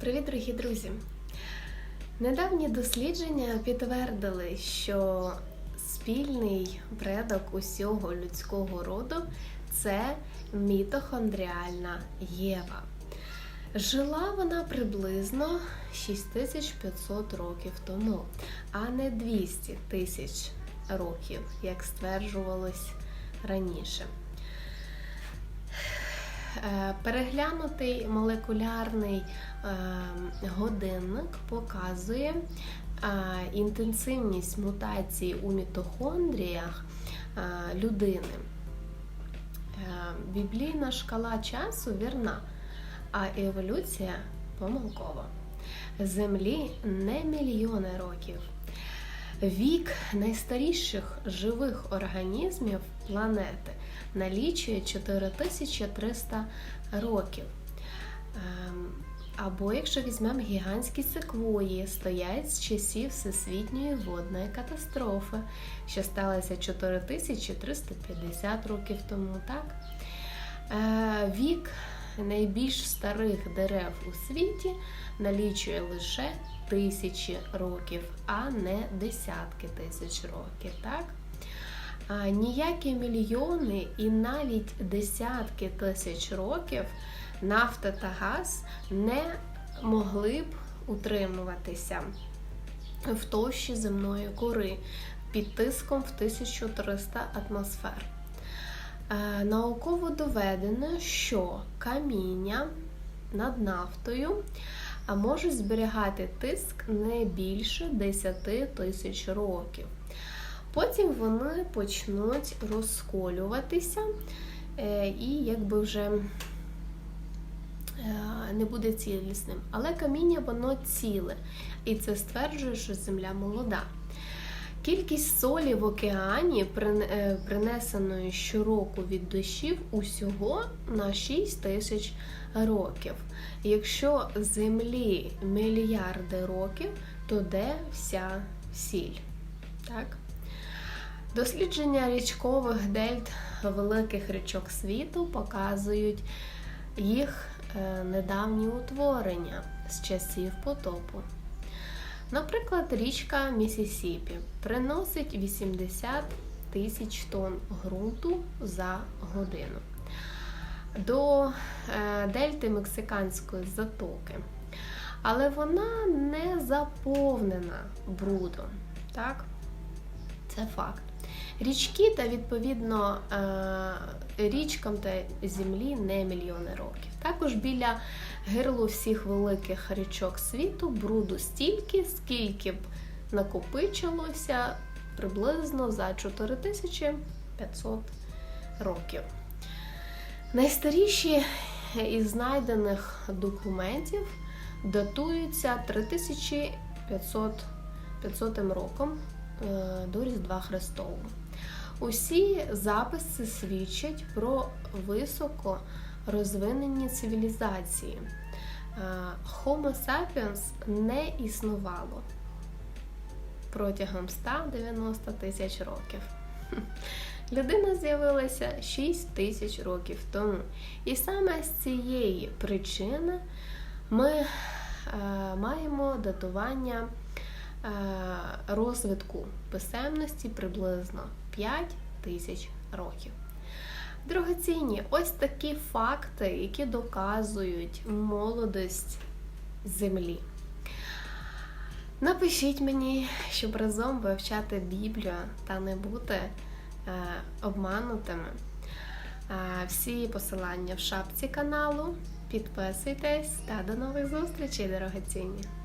Привіт, дорогі друзі! Недавні дослідження підтвердили, що спільний предок усього людського роду це мітохондріальна Єва. Жила вона приблизно 6500 років тому, а не 200 тисяч років, як стверджувалось раніше. Е, Переглянутий молекулярний е, годинник показує е, інтенсивність мутацій у мітохондріях людини. Біблійна шкала часу вірна, а еволюція помилкова. Землі не мільйони років. Вік найстаріших живих організмів планети налічує 4300 років. Ем, Або якщо візьмемо гігантські секвої, стоять з часів Всесвітньої водної катастрофи, що сталася 4350 років тому. Так? Е, Вік найбільш старих дерев у світі налічує лише тисячі років, а не десятки тисяч років. Так? Ніякі мільйони і навіть десятки тисяч років нафта та газ не могли б утримуватися в товщі земної кори під тиском в 1300 атмосфер. Е, Науково доведено, що каміння над нафтою можуть зберігати тиск не більше 10 тисяч років. Потім вони почнуть розколюватися е, і якби вже е, не буде цілісним. Але каміння воно ціле, і це стверджує, що Земля молода. Кількість солі в океані, принесеної щороку від дощів, усього на 6 тисяч років. Якщо землі мільярди років, то де вся сіль? Так? Дослідження річкових дельт великих річок світу показують їх е, недавні утворення з часів потопу. Наприклад, річка Місісіпі приносить 80 тисяч тонн ґрунту за годину до е, дельти Мексиканської затоки. Але вона не заповнена брудом. Так? Це факт. Річки та, відповідно, е, річкам та землі не мільйони років. Також біля гирлу всіх великих річок світу бруду стільки, скільки б накопичилося приблизно за 4500 років. Найстаріші із знайдених документів датуються 3500 роком до Різдва Христового. Усі записи свідчать про високо розвинені цивілізації. Е, Homo sapiens не існувало протягом 190 тисяч років. Людина з'явилася 6 тисяч років тому. І саме з цієї причини ми е, маємо датування е, розвитку писемності приблизно 5 тисяч років. Дорогоцінні, ось такі факти, які доказують молодость Землі. Напишіть мені, щоб разом вивчати Біблію та не бути е, обманутими. Е, всі посилання в шапці каналу. Підписуйтесь та до нових зустрічей, дорогоцінні!